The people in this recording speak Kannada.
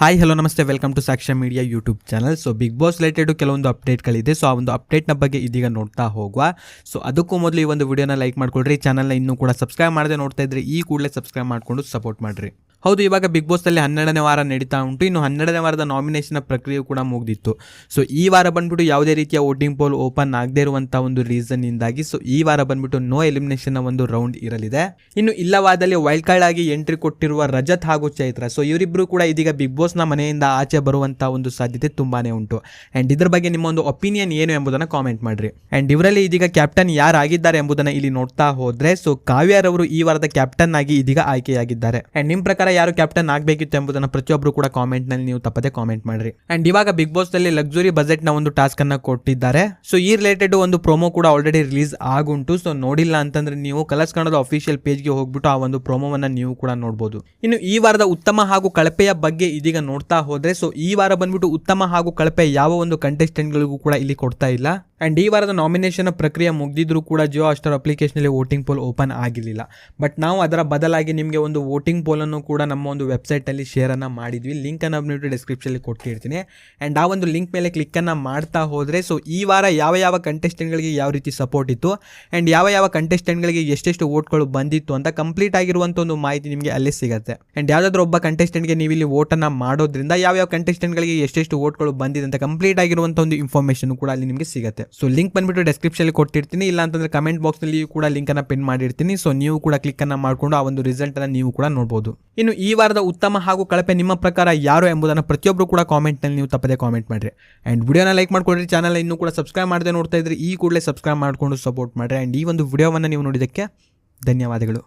ಹಾಯ್ ಹಲೋ ನಮಸ್ತೆ. Welcome to Sakshya media YouTube channel so Big Boss related ಕೆಲವೊಂದು ಅಪ್ಡೇಟ್ಗಳಿದೆ ಸೊ ಆ ಒಂದು ಅಪ್ಡೇಟ್ನ ಬಗ್ಗೆ ಇದೀಗ ನೋಡ್ತಾ ಹೋಗುವ. ಸೊ ಅದಕ್ಕೂ ಮೊದಲು ಈ ಒಂದು ವಿಡಿಯೋನ ಲೈಕ್ ಮಾಡ್ಕೊಳ್ರಿ. ಚಾನಲ್ನ ಇನ್ನೂ ಕೂಡ ಸಬ್ಸ್ಕ್ರೈಬ್ ಮಾಡದೆ ನೋಡ್ತಾ ಇದ್ರೆ ಈ ಕೂಡಲೇ ಸಬ್ಸ್ಕ್ರೈಬ್ ಮಾಡಿಕೊಂಡು ಸಪೋರ್ಟ್ ಮಾಡಿರಿ. ಹೌದು, ಇವಾಗ ಬಿಗ್ ಬಾಸ್ನಲ್ಲಿ ಹನ್ನೆರಡನೇ ವಾರ ನಡೀತಾ ಉಂಟು. ಇನ್ನು ಹನ್ನೆರಡನೇ ವಾರದ ನಾಮಿನೇಷನ್ ಪ್ರಕ್ರಿಯೆ ಕೂಡ ಮುಗಿದಿತ್ತು. ಸೊ ಈ ವಾರ ಬಂದ್ಬಿಟ್ಟು ಯಾವುದೇ ರೀತಿಯ ವೋಟಿಂಗ್ ಪೋಲ್ ಓಪನ್ ಆಗದೇ ಇರುವಂಥ ಒಂದು ರೀಸನ್ನಿಂದಾಗಿ ಸೊ ಈ ವಾರ ಬಂದ್ಬಿಟ್ಟು ನೋ ಎಲಿಮಿನೇಷನ್ ಒಂದು ರೌಂಡ್ ಇರಲಿದೆ. ಇನ್ನು ಇಲ್ಲವಾದಲ್ಲಿ ವೈಲ್ಡ್ ಕಾರ್ಡ್ ಆಗಿ ಎಂಟ್ರಿ ಕೊಟ್ಟಿರುವ ರಜತ್ ಹಾಗೂ ಚೈತ್ರ. ಸೊ ಇವರಿಬ್ಬರು ಕೂಡ ಇದೀಗ ಬಿಗ್ ಬಾಸ್ನ ಮನೆಯಿಂದ ಆಚೆ ಬರುವಂಥ ಒಂದು ಸಾಧ್ಯತೆ ತುಂಬಾನೇ ಉಂಟು. ಆ್ಯಂಡ್ ಇದ್ರ ಬಗ್ಗೆ ನಿಮ್ಮ ಒಂದು ಒಪಿನಿಯನ್ ಏನು ಎಂಬುದನ್ನು ಕಾಮೆಂಟ್ ಮಾಡಿರಿ. ಆ್ಯಂಡ್ ಇವರಲ್ಲಿ ಇದೀಗ ಕ್ಯಾಪ್ಟನ್ ಯಾರಾಗಿದ್ದಾರೆ ಎಂಬುದನ್ನು ಇಲ್ಲಿ ನೋಡ್ತಾ ಹೋದರೆ ಸೊ ಕಾವ್ಯರವರು ಈ ವಾರದ ಕ್ಯಾಪ್ಟನ್ ಆಗಿ ಇದೀಗ ಆಯ್ಕೆಯಾಗಿದ್ದಾರೆ. ಆ್ಯಂಡ್ ನಿಮ್ಮ ಪ್ರಕಾರ ಯಾರು ಕ್ಯಾಪ್ಟನ್ ಆಗಬೇಕಿತ್ತು ಎಂಬುದನ್ನು ಪ್ರತಿಯೊಬ್ಬರು ಕೂಡ ಕಾಮೆಂಟ್ನಲ್ಲಿ ನೀವು ತಪ್ಪದೆ ಕಾಮೆಂಟ್ ಮಾಡ್ರಿ. ಅಂಡ್ ಇವಾಗ ಬಿಗ್ ಬಾಸ್ನಲ್ಲಿ ಲಕ್ಸುರಿ ಬಜೆಟ್ನ ಒಂದು ಟಾಸ್ಕ್ ಅನ್ನ ಕೊಟ್ಟಿದ್ದಾರೆ. ಸೊ ಈ ರಿಲೇಟೆಡ್ ಒಂದು ಪ್ರೋಮೋ ಕೂಡ ಆಲ್ರೆಡಿ ರಿಲೀಸ್ ಆಗುಂಟು. ಸೊ ನೋಡಿಲ್ಲ ಅಂತಂದ್ರೆ ನೀವು ಕಲರ್ಸ್ ಕನ್ನಡದ ಅಫಿಷಿಯಲ್ ಪೇಜ್ಗೆ ಹೋಗ್ಬಿಟ್ಟು ಆ ಒಂದು ಪ್ರೋಮೋವನ್ನ ನೀವು ಕೂಡ ನೋಡಬಹುದು ಇನ್ನು ಈ ವಾರದ ಉತ್ತಮ ಹಾಗೂ ಕಳಪೆಯ ಬಗ್ಗೆ ಇದೀಗ ನೋಡ್ತಾ ಹೋದ್ರೆ ಸೊ ಈ ವಾರ ಬಂದ್ಬಿಟ್ಟು ಉತ್ತಮ ಹಾಗೂ ಕಳಪೆ ಯಾವ ಒಂದು ಕಂಟೆಸ್ಟೆಂಟ್ಗಳಿಗೂ ಕೂಡ ಇಲ್ಲಿ ಕೊಡ್ತಾ ಇಲ್ಲ. ಅಂಡ್ ಈ ವಾರದ ನಾಮಿನೇಷನ್ ಪ್ರಕ್ರಿಯೆ ಮುಗಿದಿದ್ರೂ ಕೂಡ ಜಿಯೋ ಹಾಟ್ಸ್ಟಾರ್ ಅಪ್ಲಿಕೇಶನಲ್ಲಿ ವೋಟಿಂಗ್ ಪೋಲ್ ಓಪನ್ ಆಗಿರಲಿಲ್ಲ. ಬಟ್ ನಾವು ಅದರ ಬದಲಾಗಿ ನಿಮಗೆ ಒಂದು ವೋಟಿಂಗ್ ಪೋಲನ್ನು ಕೂಡ ನಮ್ಮ ಒಂದು ವೆಬ್ಸೈಟಲ್ಲಿ ಶೇರನ್ನು ಮಾಡಿದ್ವಿ. ಲಿಂಕನ್ನು ಬಂದುಬಿಟ್ಟು ಡಿಸ್ಕ್ರಿಪ್ಷನಲ್ಲಿ ಕೊಟ್ಟಿರ್ತೀನಿ. ಆ್ಯಂಡ್ ಆ ಒಂದು ಲಿಂಕ್ ಮೇಲೆ ಕ್ಲಿಕ್ಕನ್ನು ಮಾಡ್ತಾ ಹೋದರೆ ಸೊ ಈ ವಾರ ಯಾವ ಯಾವ ಕಂಟೆಸ್ಟೆಂಟ್ಗಳಿಗೆ ಯಾವ ರೀತಿ ಸಪೋರ್ಟ್ ಇತ್ತು ಆ್ಯಂಡ್ ಯಾವ ಯಾವ ಕಂಟೆಸ್ಟೆಂಟ್ಗಳಿಗೆ ಎಷ್ಟೆಷ್ಟು ವೋಟ್ಗಳು ಬಂದಿತ್ತು ಅಂತ ಕಂಪ್ಲೀಟ್ ಆಗಿರುವಂಥ ಒಂದು ಮಾಹಿತಿ ನಿಮಗೆ ಅಲ್ಲೇ ಸಿಗುತ್ತೆ. ಆ್ಯಂಡ್ ಯಾವುದಾದ್ರೂ ಒಬ್ಬ ಕಂಟೆಸ್ಟೆಂಟ್ಗೆ ನೀವು ಇಲ್ಲಿ ವೋಟನ್ನು ಮಾಡೋದ್ರಿಂದ, ಯಾವ ಯಾವ ಕಂಟೆಸ್ಟೆಂಟ್ಗಳಿಗೆ ಎಷ್ಟೆಷ್ಟು ವೋಟ್ಗಳು ಬಂದಿದೆ ಅಂತ ಕಂಪ್ಲೀಟ್ ಆಗಿರುವಂಥ ಒಂದು ಇನ್ಫಾರ್ಮೇಷನ್ ಕೂಡ ಅಲ್ಲಿ ನಿಮಗೆ ಸಿಗುತ್ತೆ. ಸೊ ಲಿಂಕ್ ಬಂದ್ಬಿಟ್ಟು ಡಿಸ್ಕ್ರಿಪ್ಷನ್ ಕೊಟ್ಟಿರ್ತೀನಿ. ಇಲ್ಲ ಅಂತಂದ್ರೆ ಕಮೆಂಟ್ ಬಾಕ್ಸ್ನಲ್ಲಿ ಕೂಡ ಲಿಂಕ್ ಅನ್ನ ಪಿನ್ ಮಾಡಿರ್ತೀನಿ. ಸೊ ನೀವು ಕೂಡ ಕ್ಲಿಕ್ ಮಾಡಿಕೊಂಡು ಆ ಒಂದು ರಿಸಲ್ಟ್ ಅನ್ನ ನೀವು ಕೂಡ ನೋಡಬಹುದು ಇನ್ನು ಈ ವಾರದ ಉತ್ತಮ ಹಾಗೂ ಕಳಪೆ ನಿಮ್ಮ ಪ್ರಕಾರ ಯಾರು ಎಂಬುದನ್ನು ಪ್ರತಿಯೊಬ್ಬರು ಕೂಡ ಕಾಮೆಂಟ್ನಲ್ಲಿ ನೀವು ತಪ್ಪದೆ ಕಾಮೆಂಟ್ ಮಾಡ್ರಿ. ಅಂಡ್ ವಿಡಿಯೋನ ಲೈಕ್ ಮಾಡ್ಕೊಡ್ರಿ. ಚಾನಲ್ ಇನ್ನೂ ಕೂಡ ಸಬ್ಸ್ಕ್ರೈಬ್ ಮಾಡದೆ ನೋಡ್ತಾ ಇದ್ರೆ ಈ ಕೂಡಲೇ ಸಬ್ಸ್ಕ್ರೈಬ್ ಮಾಡಿಕೊಂಡು ಸಪೋರ್ಟ್ ಮಾಡ್ರಿ. ಅಂಡ್ ಈ ಒಂದು ವಿಡಿಯೋವನ್ನು ನೀವು ನೋಡಿದ್ದಕ್ಕೆ ಧನ್ಯವಾದಗಳು.